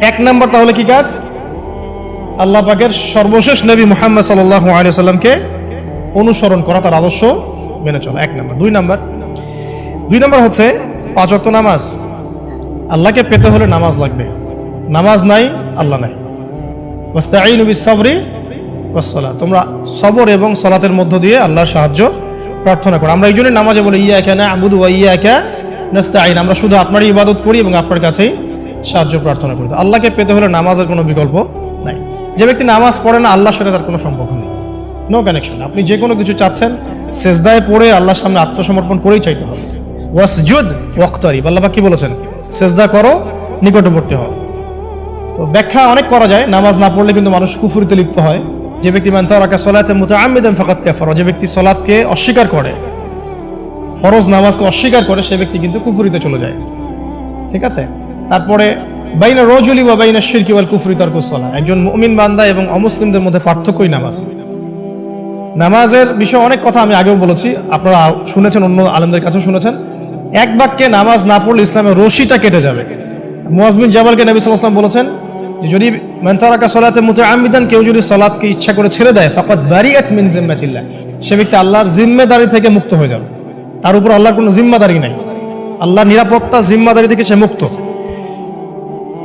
এক নম্বর তাহলে কি কাজ? আল্লাহ পাকের সর্বশেষ নবী মুহাম্মদ সাল্লাহ আলী সাল্লামকে অনুসরণ করা, তার আদর্শ মেনে চলা। এক নম্বর। দুই নম্বর। দুই নম্বর হচ্ছে পাঁচ ওয়াক্ত নামাজ। আল্লাহকে পেতে হলে নামাজ লাগবে। নামাজ নাই, আল্লাহ নাই। ওয়াস্তাঈনু বিস-সাবরি ওয়াস-সালাত। তোমরা সবর এবং সলাতের মধ্য দিয়ে আল্লাহর সাহায্য প্রার্থনা করো। আমরা এই জন্য নামাজে বলি ইয়া ইয়াকা না'বুদু ওয়া ইয়াকা নাস্তাঈন। আমরা শুধু আপনারই ইবাদত করি এবং আপনার কাছেই সাহায্য, প্রার্থনা করি। তো আল্লাহকে পেতে হলে নামাজের কোনো বিকল্প নাই। যে ব্যক্তি নামাজ পড়ে না, আল্লাহর সাথে তার কোনো সম্পর্ক নেই। নো কানেকশন আপনি যে কোনো কিছু চাচ্ছেন, সেজদায় পড়ে আল্লাহর সামনে আত্মসমর্পণ করেই চাইতে হবে। ওয়াসজুদ ওয়াক্তারিব আল্লাহ কি বলেছেন? সেজদা করো, নিকটবর্তী হও। তো ব্যাখ্যা অনেক করা যায়। নামাজ না পড়লে কিন্তু মানুষ কুফুরিতে লিপ্ত হয়। যে ব্যক্তি মান তারাকা সলাতে মুতাআম্মিদান ফাকাত কাফারা। যে ব্যক্তি সলাতকে অস্বীকার করে, ফরজ নামাজকে অস্বীকার করে, সে ব্যক্তি কিন্তু কুফুরিতে চলে যায়। ঠিক আছে? তারপরে বাইনা রজুলি বা বাইনা শিরকি ওয়াল কুফরি তারকুস সালাহ একজন মুমিন বান্দা এবং অমুসলিমদের মধ্যে পার্থক্যই নামাজ। নামাজের বিষয়ে অনেক কথা আমি আগেও বলেছি, আপনারা শুনেছেন, অন্য আলেমদের কাছেও শুনেছেন। এক বাক্যে নামাজ না পড়লে ইসলামের রশিটা কেটে যাবে। মুয়াজমিন জাবালকে নবী ওয়াসাল্লাম বলেছেন যে, যদি মানতারাকা সলাতে মুতাআম্মিদান, কেউ যদি সালাতকে ইচ্ছা করে ছেড়ে দেয়, ফাকাদ বারিআত মিন জিম্মাতিল্লাহ। সে ব্যক্তি আল্লাহর জিম্মেদারি থেকে মুক্ত হয়ে যাবে। তার উপর আল্লাহর কোনো জিম্মাদারি নাই। আল্লাহর নিরাপত্তা জিম্মাদারি থেকে সে মুক্ত।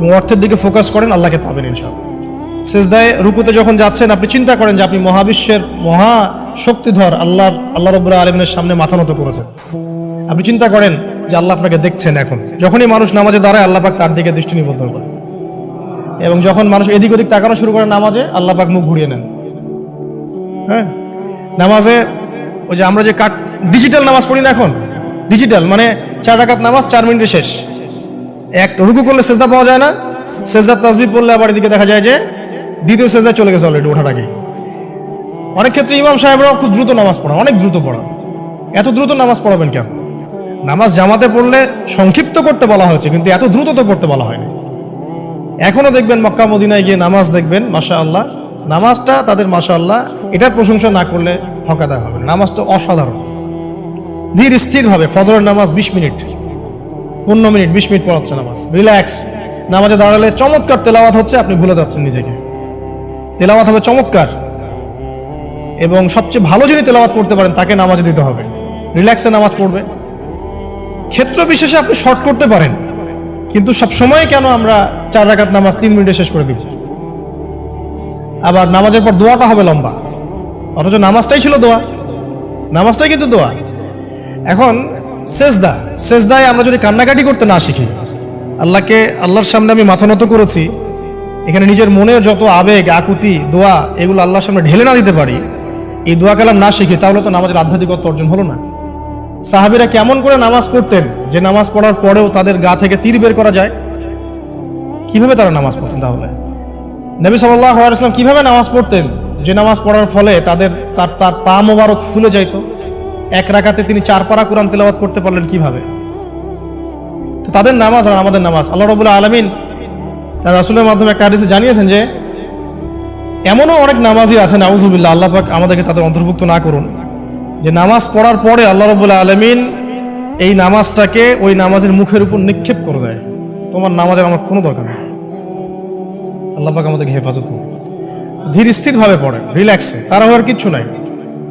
এবং অর্থের দিকে ফোকাস করেন, আল্লাহকে পাবেন ইনশাআল্লাহ। সেজদায় রুকুতে যখন যাচ্ছেন, আপনি চিন্তা করেন যে আপনি মহাবিশ্বের মহা শক্তিধর, আল্লাহর, আল্লাহ রব্বুল আলমিনের সামনে মাথা নত করেছেন। আপনি চিন্তা করেন যে আল্লাহ আপনাকে দেখছেন এখন। যখনই মানুষ নামাজে দাঁড়ায়, আল্লাহ পাক তার দিকে দৃষ্টি নিবদ্ধ করে এবং যখন মানুষ এদিক ওদিক তাকানো শুরু করে নামাজে, আল্লাহ পাক মুখ ঘুরিয়ে নেন। হ্যাঁ? নামাজে ওই যে আমরা যে কাট ডিজিটাল নামাজ পড়ি না এখন? ডিজিটাল মানে চার রাকাত নামাজ, চার মিনিটে শেষ। এক, রুকু করলে সেজদা পাওয়া যায় না। সেজদার তাসবি পড়লে আবার এদিকে দেখা যায় যে দ্বিতীয় সেজদা চলে গেছে অলরেডি ওঠার আগে অনেক ক্ষেত্রে ইমাম সাহেবরাও খুব দ্রুত নামাজ পড়ান, অনেক দ্রুত পড়ান। এত দ্রুত নামাজ পড়াবেন কেন? নামাজ জামাতে পড়লে সংক্ষিপ্ত করতে বলা হয়েছে, কিন্তু এত দ্রুত তো পড়তে বলা হয়নি। এখনও দেখবেন মক্কা মদিনায় গিয়ে নামাজ দেখবেন মাশা আল্লাহ নামাজটা তাদের মাশা আল্লাহ এটার প্রশংসা না করলে হকাদা হবে নামাজটা অসাধারণ। ধীর স্থিরভাবে ফজরের নামাজ বিশ মিনিট। পনেরো মিনিট, বিশ মিনিট পড়াচ্ছে নামাজ। রিল্যাক্স নামাজে দাঁড়ালে চমৎকার তেলাওয়াত হচ্ছে, আপনি ভুলে যাচ্ছেন নিজেকে। তেলাওয়াত হবে চমৎকার। এবং সবচেয়ে ভালো যিনি তেলাওয়াত করতে পারেন, তাকে নামাজ দিতে হবে। রিল্যাক্সে নামাজ পড়বে। ক্ষেত্র বিশেষে আপনি শর্ট করতে পারেন। কিন্তু সব সময় কেন আমরা চার রাকাত নামাজ, তিন মিনিটে শেষ করে দিব? আবার নামাজের পর দোয়াটা হবে লম্বা। অথচ নামাজটাই ছিল দোয়া। নামাজটাই কিন্তু দোয়া। এখন সেজদা, সেজদায় আমরা যদি কান্নাকাটি করতে না শিখি, আল্লাহকে, আল্লাহর সামনে আমি মাথা নত করেছি, এখানে নিজের মনের যত আবেগ, আকুতি, দোয়া, এগুলো আল্লাহর সামনে ঢেলে না দিতে পারি, এই দোয়া কালাম না শিখি, তাহলে তো নামাজের আধ্যাত্মিকত্ব অর্জন হলো না। সাহাবিরা কেমন করে নামাজ পড়তেন, যে নামাজ পড়ার পরেও তাদের গা থেকে তীর বের করা যায়? কীভাবে তারা নামাজ পড়তেন তাহলে? নবী সাল্লাহ আলাইসলাম কীভাবে নামাজ পড়তেন, যে নামাজ পড়ার ফলে তাদের, তার তার পা মোবারক ফুলে যাইতো? এক রাকাতে তিনি চার পারা কোরআন তেলাওয়াত করতে পারলেন কীভাবে? তো তাদের নামাজ আর আমাদের নামাজ। আল্লাহ রবুল্লাহ আলমিন তার রাসুলের মাধ্যমে একটা হাদিসে জানিয়েছেন যে, এমনও অনেক নামাজই আছে, নাউজুবিল্লাহ, আল্লাহ পাক আমাদেরকে তাদের অন্তর্ভুক্ত না করুন। যে নামাজ পড়ার পরে আল্লাহ রবুল্লাহ আলমিন এই নামাজটাকে ওই নামাজের মুখের উপর নিক্ষেপ করে দেয়। তোমার নামাজের আমার কোনো দরকার নেই। আল্লাহ পাক আমাদেরকে হেফাজত করুন। ধীর স্থির ভাবে পড়েন, রিল্যাক্সে তারা হওয়ার কিচ্ছু নাই।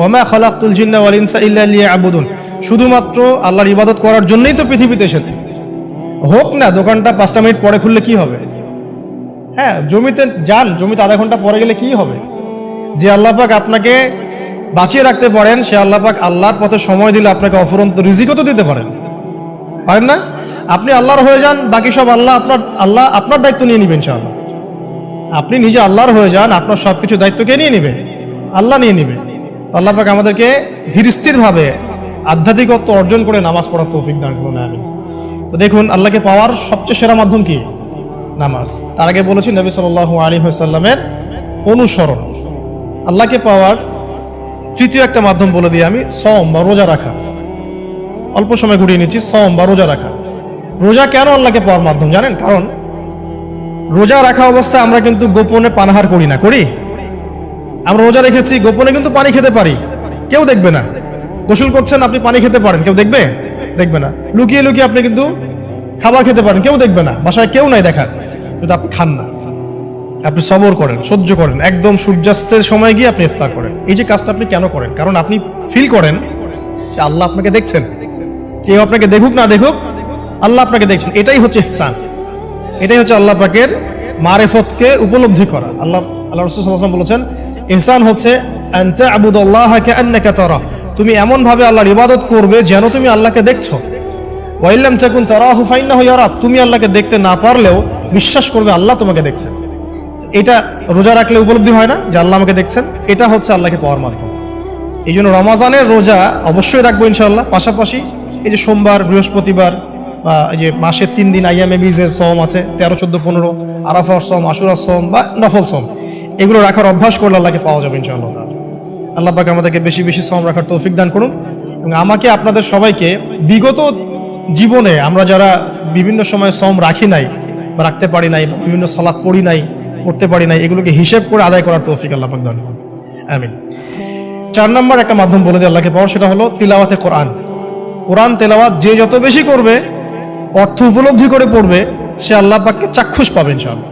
ওমা খালাকুল জিন্না ওয়াল ইনসা ইল্লা লিয়াবুদুন। শুধুমাত্র আল্লাহর ইবাদত করার জন্যই তো পৃথিবীতে এসেছে। হোক না, দোকানটা পাঁচটা মিনিট পরে খুললে কি হবে? হ্যাঁ জমিতে যান, জমিতে আধা ঘণ্টা পরে গেলে কি হবে? যে আল্লাহ পাক আপনাকে বাঁচিয়ে রাখতে পারেন, সে আল্লাহ পাক আল্লাহর পথে সময় দিলে আপনাকে অফুরন্ত রিজিকও তো দিতে পারেন। পারেন না? আপনি আল্লাহর হয়ে যান, বাকি সব আল্লাহ আপনার আল্লাহ আপনার দায়িত্ব নিয়ে নেবেন ইনশাআল্লাহ। আপনি নিজে আল্লাহর হয়ে যান, আপনার সব কিছু দায়িত্ব কে নিয়ে নেবে, আল্লাহ নিয়ে নেবে। তো আল্লাহ পাক আমাদেরকে ধীরস্থির ভাবে আধ্যাত্মিকত্ব অর্জন করে নামাজ পড়ার তৌফিক দান করুন আমি তো দেখুন, আল্লাহকে পাওয়ার সবচেয়ে সেরা মাধ্যম কি? নামাজ। তার আগে বলেছি নবী সাল্লাহ আলী সাল্লামের অনুসরণ। আল্লাহকে পাওয়ার তৃতীয় একটা মাধ্যম বলে দিই আমি সম বা রোজা রাখা। অল্প সময় ঘুরিয়ে নিচ্ছি সম বা রোজা রাখা। রোজা কেন আল্লাহকে পাওয়ার মাধ্যম জানেন? কারণ রোজা রাখা অবস্থায় আমরা কিন্তু গোপনে পানাহার করি না, করি? আমরা রোজা রেখেছি, গোপনে কিন্তু পানি খেতে পারি। কেউ দেখবে না। গোসল করছেন, আপনি পানি খেতে পারেন। কেউ দেখবে? দেখবে না। লুকিয়ে লুকিয়ে আপনি কিন্তু খাবার খেতে পারেন। কেউ দেখবে না। বাসায় কেউ নাই দেখার। কিন্তু আপনি খান না। আপনি সবর করেন, সহ্য করেন। একদম সূর্যাস্তের সময় গিয়ে আপনি ইফতার করেন। এই যে কাজটা আপনি কেন করেন? কারণ আপনি ফিল করেন যে আল্লাহ আপনাকে দেখছেন। কেউ আপনাকে দেখুক, না দেখুক, আল্লাহ আপনাকে দেখছেন। এটাই হচ্ছে ইহসান। এটাই হচ্ছে আল্লাহ পাকের মারেফতকে উপলব্ধি করা। আল্লাহ আল্লাহ রসুল বলেছেন ইহসান হচ্ছে তারা তুমি এমন ভাবে আল্লাহর ইবাদত করবে যেন তুমি আল্লাহকে দেখছ। ওয়াইল্লাম তাকুন তারাহু ফাইন্নাহু ইয়ারা তুমি আল্লাহকে দেখতে না পারলেও বিশ্বাস করবে আল্লাহ তোমাকে দেখছেন। এটা রোজা রাখলে উপলব্ধি হয় না যে আল্লাহ আমাকে দেখছেন? এটা হচ্ছে আল্লাহকে পাওয়ার মাধ্যম। এই জন্য রমাজানের রোজা অবশ্যই রাখব ইনশাল্লাহ পাশাপাশি এই যে সোমবার, বৃহস্পতিবার, বা এই যে মাসের তিন দিন আইয়ামে বিজের সম আছে, তেরো, চোদ্দ, পনেরো, আরাফার সম আশুরার সম বা নফল সম এগুলো রাখার অভ্যাস করলে আল্লাহকে পাওয়া যাবে ইনশাআল্লাহ। আল্লাহ পাক আমাদেরকে বেশি বেশি শ্রম রাখার তৌফিক দান করুন এবং আমাকে আপনাদের সবাইকে বিগত জীবনে আমরা যারা বিভিন্ন সময় শ্রম রাখি নাই বা রাখতে পারি নাই বিভিন্ন সালাদ পড়ি নাই, পড়তে পারি নাই, এগুলোকে হিসেব করে আদায় করার তৌফিক আল্লাহ পাক দান করুন। আমিন। চার নম্বর একটা মাধ্যম বলে দিয়ে আল্লাহকে পাওয়ার সেটা হলো তিলাওয়াতে কোরআন। কোরআন তেলাওয়াত যে যত বেশি করবে, অর্থ উপলব্ধি করে পড়বে, সে আল্লাহ পাককে চাক্ষুষ পাবে ইনশাআল্লাহ।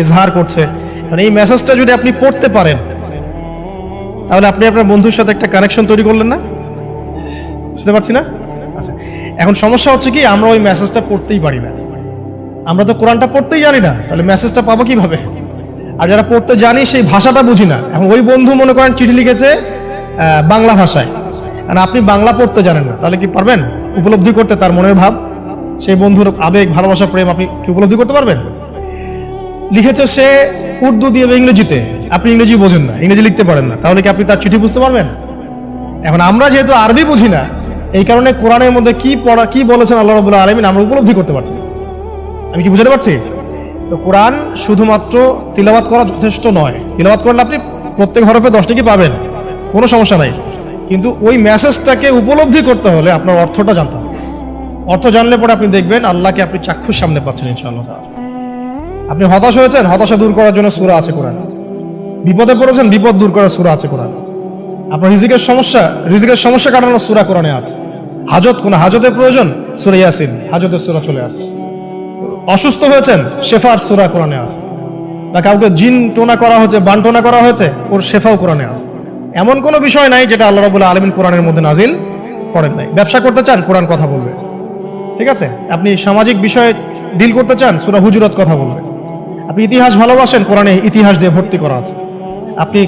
এজহার করছে। মানে এই মেসেজটা যদি আপনি পড়তে পারেন, তাহলে আপনি আপনার বন্ধুর সাথে একটা কানেকশন তৈরি করলেন না? বুঝতে পারছি না? আচ্ছা এখন সমস্যা হচ্ছে কি, আমরা ওই মেসেজটা পড়তেই পারি না। আমরা তো কোরআনটা পড়তেই জানি না, তাহলে মেসেজটা পাবো কীভাবে? আর যারা পড়তে জানি, সেই ভাষাটা বুঝি না। এখন ওই বন্ধু, মনে করেন, চিঠি লিখেছে বাংলা ভাষায়। আর আপনি বাংলা পড়তে জানেন না, তাহলে কি পারবেন? উপলব্ধি করতে তার মনের ভাব? সেই বন্ধুর আবেগ ভালোবাসা প্রেম আপনি কি উপলব্ধি করতে পারবেন? লিখেছে সে উর্দু দিয়ে ইংরেজিতে। আপনি ইংরেজি বোঝেন না, ইংরেজি লিখতে পারেন না। তাহলে কি আপনি তার চিঠি বুঝতে পারবেন? এখন আমরা যেহেতু আরবি বুঝি না, এই কারণে কোরআনের মধ্যে কি পড়া, কি বলেছেন আল্লাহ রবুল্লাহ আলমিন আমরা উপলব্ধি করতে পারছি। আমি কি বুঝাতে পারছি? তো কোরআন শুধুমাত্র তিলাবাত করা যথেষ্ট নয়। তিলাবাত করলে আপনি প্রত্যেক হরফে দশটি কি পাবেন? কোনো সমস্যা নাই। কিন্তু ওই মেসেজটাকে উপলব্ধি করতে হলে আপনার অর্থটা জানতে হবে। অর্থ জানলে পরে আপনি দেখবেন আল্লাহকে আপনি চাক্ষুষ সামনে পাচ্ছেন ইনশাআল্লাহ। আপনি হতাশ হয়েছেন? হতাশা দূর করার জন্য সুরা আছে কোরআন। বিপদে পড়েছেন? বিপদ দূর করার সুরা আছে কোরআন। আপনার রিজিকের সমস্যা রিজিকের সমস্যা কাটানোর সুরা কোরআনে আছে। হাজত, কোন হাজতের প্রয়োজন? সুরা ইয়াসিন, হাজতের সুরা চলে আসে। অসুস্থ হয়েছেন? শেফার সুরা কোরআনে আছে। বা কাউকে জিন টোনা করা হয়েছে, বান টোনা করা হয়েছে, ওর শেফাও কোরআনে আছে। এমন কোনো বিষয় নাই যেটা আল্লাহ রাবুল্লাহ আলমিন কোরআনের মধ্যে নাজিল করেন নাই। ব্যবসা করতে চান, কোরআন কথা বলবে। ঠিক আছে? আপনি সামাজিক বিষয়ে ডিল করতে চান, সুরা হুজুরত কথা বলবে। আপনি ইতিহাস ভালোবাসেন, কোরআনে ইতিহাস দিয়ে ভর্তি করা আছে। আপনি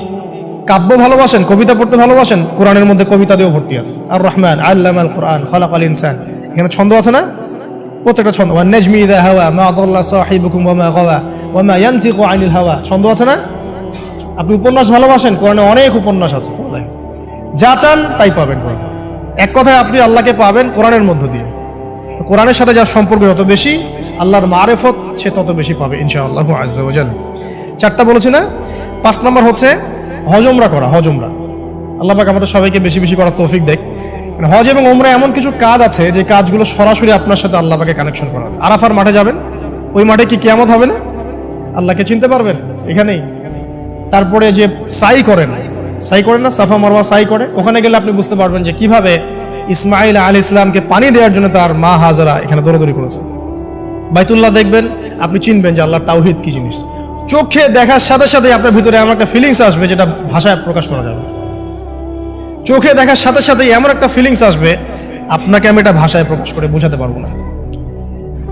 কাব্য ভালোবাসেন, কবিতা পড়তে ভালোবাসেন, কোরআনের মধ্যে কবিতা দিয়েও ভর্তি আছে। আর রহমান আল্লাম আল কোরআন খলাক আল ইনসান। এখানে ছন্দ আছে না? প্রত্যেকটা ছন্দ। ওয়া নাজমি ইদা হাওয়া, মা আদাল্লা সাহিবুকুম ওয়া মা গাওয়া, ওয়া মা ইয়ানতিকু আনিল হাওয়া। ছন্দ আছে না? আপনি উপন্যাস ভালোবাসেন, কোরআনে অনেক উপন্যাস আছে। যা চান তাই পাবেন। এক কথায় আপনি আল্লাহকে পাবেন কোরআনের মধ্য দিয়ে। কোরআনের সাথে যার সম্পর্ক যত বেশি, আল্লাহর মারেফত সে তত বেশি পাবে, ইনশাআল্লাহ আজ্জাল চারটা বলেছি না? পাঁচ নম্বর হচ্ছে হজমরা করা, হজমরা। আল্লাহ পাক আমাদের সবাইকে বেশি বেশি করার তৌফিক দেখ মানে হজ এবং ওমরা এমন কিছু কাজ আছে যে কাজগুলো সরাসরি আপনার সাথে আল্লাহ পাকে কানেকশন করা আরাফার মাঠে যাবেন, ওই মাঠে কি কিয়ামত হবে না? আল্লাহকে চিনতে পারবেন? এখানেই। তারপরে যে সাই করেন সাই করেন না, সাফা মারওয়া সাই করে, ওখানে গেলে আপনি বুঝতে পারবেন যে কীভাবে ইসমাইল আলী ইসলামকে পানি দেওয়ার জন্য তার মা হাজারা এখানে দৌড়দৌড়ি করেছে বাইতুল্লাহ দেখবেন, আপনি চিনবেন যে আল্লাহ তাওহিদ কি জিনিস। চোখে দেখার সাথে সাথে আপনার ভিতরে এমন একটা ফিলিংস আসবে যেটা ভাষায় প্রকাশ করা যাবে চোখে দেখার সাথে সাথে এমন একটা ফিলিংস আসবে, আপনাকে আমি এটা ভাষায় প্রকাশ করে বোঝাতে পারব না।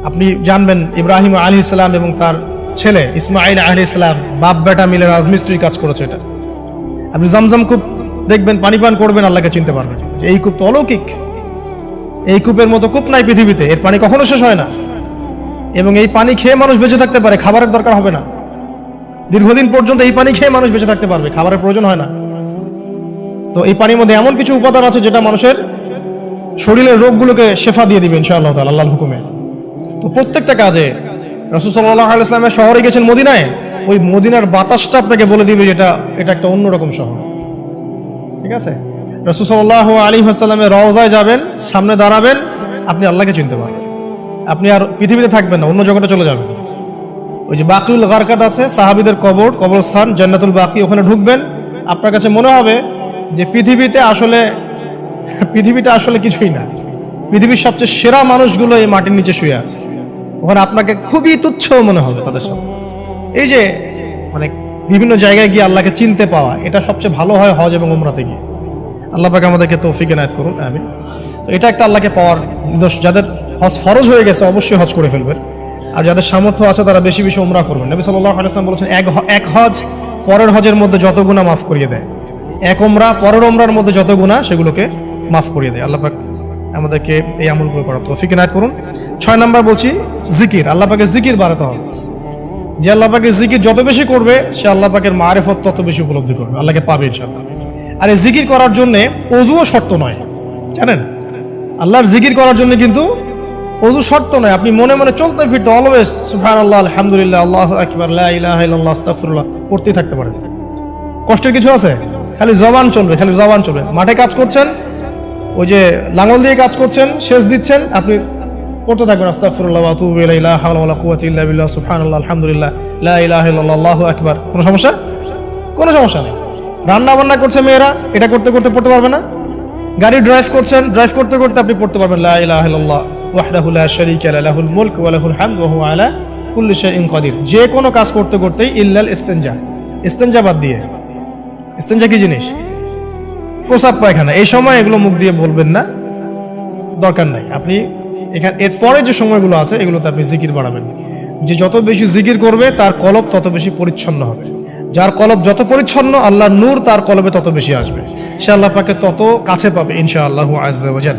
আপনি জানবেন, ইব্রাহিম আলী ইসলাম এবং তার ছেলে ইসমাইল আলী ইসলাম বাপ বেটা মিলে রাজমিস্ত্রির কাজ করেছে এটা। আপনি জামজাম কূপ দেখবেন পানি পান করবেন, আল্লাহকে চিনতে পারবেন। এই কূপ তো অলৌকিক। এই কূপের মতো কূপ নাই পৃথিবীতে, এর পানি কখনো শেষ হয় না। এবং এই পানি খেয়ে মানুষ বেঁচে থাকতে পারে, খাবারের দরকার হবে না। দীর্ঘদিন পর্যন্ত এই পানি খেয়ে মানুষ বেঁচে থাকতে পারবে, খাবারের প্রয়োজন হয় না। তো এই পানির মধ্যে এমন কিছু উপাদান আছে যেটা মানুষের শরীরের রোগগুলোকে শেফা দিয়ে দিবে, ইনশাআল্লাহ তাআলা, আল্লাহর হুকুমে। তো প্রত্যেকটা কাজে রসুল সাল্লাহ আলাইসলামের শহরে গেছেন মদিনায়, ওই মদিনার বাতাসটা আপনাকে বলে দিবে যেটা এটা একটা অন্যরকম শহর। ঠিক আছে? রসুল আলী হাসাল্লামের রওজায় যাবেন, সামনে দাঁড়াবেন, আপনি আল্লাহকে চিনতে পারবেন। আপনি আর পৃথিবীতে থাকবেন না, অন্য জগতে চলে যাবেন। ওই যে বাকিউল গারকাত আছে, সাহাবিদের কবর, কবরস্থান, জান্নাতুল বাকি, ওখানে ঢুকবেন। আপনার কাছে মনে হবে যে পৃথিবীতে আসলে, পৃথিবীটা আসলে কিছুই না। পৃথিবীর সবচেয়ে সেরা মানুষগুলো এই মাটির নিচে শুয়ে আছে। ওখানে আপনাকে খুবই তুচ্ছ মনে হবে তাদের সাথে এই যে মানে বিভিন্ন জায়গায় গিয়ে আল্লাহকে চিনতে পাওয়া, এটা সবচেয়ে ভালো হয় হজ এবং উমরাতে গিয়ে। আল্লাহ পাকে আমাদেরকে তৌফিক এনায়ত করুন আমি তো এটা একটা আল্লাহকে পাওয়ার নিদর্শ যাদের হজ ফরজ হয়ে গেছে, অবশ্যই হজ করে ফেলবেন। আর যাদের সামর্থ্য আছে, তারা বেশি বেশি উমরা করবেন। নবী সাল্লাহ আলাইসলাম বলেছেন, এক এক হজ পরের হজের মধ্যে যত গুণা মাফ করিয়ে দেয়। এক ওমরা পরের ওমরার মধ্যে যত গুণা সেগুলোকে মাফ করিয়ে দেয়। আল্লাহ পাক আমাদেরকে এই আমলগুলো করা তৌফিক এনায়ত করুন। ছয় নাম্বার বলছি, জিকির। আল্লাহ পাকে জিকির বাড়াতে হবে। যে আল্লাহ পাকের জিকির যত বেশি করবে, সে আল্লাহ পাকের মারেফত তত বেশি উপলব্ধি করবে, আল্লাহকে পাবে ইনশাআল্লাহ। আর এই জিকির করার জন্য অজুও শর্ত নয়, জানেন? আল্লাহর জিকির করার জন্য কিন্তু অজু শর্ত নয়। আপনি মনে মনে চলতে ফিরতে অলওয়েজ সুবহানাল্লাহ, আলহামদুলিল্লাহ, আল্লাহু আকবার ইল্লাল্লাহ, আস্তাগফিরুল্লাহ, পড়তেই থাকতে পারেন। কষ্টের কিছু আছে? খালি জবান চলবে, খালি জবান চলবে। মাঠে কাজ করছেন, ওই যে লাঙল দিয়ে কাজ করছেন, সেচ দিচ্ছেন, আপনি পড়তে থাকবেন আতুবু ইলাইহি, লা আকবার। কোনো সমস্যা? কোনো সমস্যা নেই। রান্না বান্না করছে মেয়েরা, এটা করতে করতে পড়তে পারবে না। গাড়ি ড্রাইভ করছেন ড্রাইভ করতে করতে আপনি পড়তে পারবেন, লা লাহুল মুলক লাহুল যে কোনো কাজ করতে করতেই ইল্লাল ইস্তেনজা। ইস্তেনজা বাদ দিয়ে। ইস্তেনজা কি জিনিস? প্রসাব পায়খানা। এই সময় এগুলো মুখ দিয়ে বলবেন না, দরকার নাই। আপনি এখানে এরপরে যে সময়গুলো আছে, এগুলোতে আপনি জিকির বাড়াবেন যে যত বেশি জিকির করবে, তার কলব তত বেশি পরিচ্ছন্ন হবে। যার কলব যত পরিচ্ছন্ন আল্লাহ নূর তার কলবে তত বেশি আসবে। সে আল্লাহ পাকে তত কাছে পাবে ইনশা আল্লাহ ওয়াজাল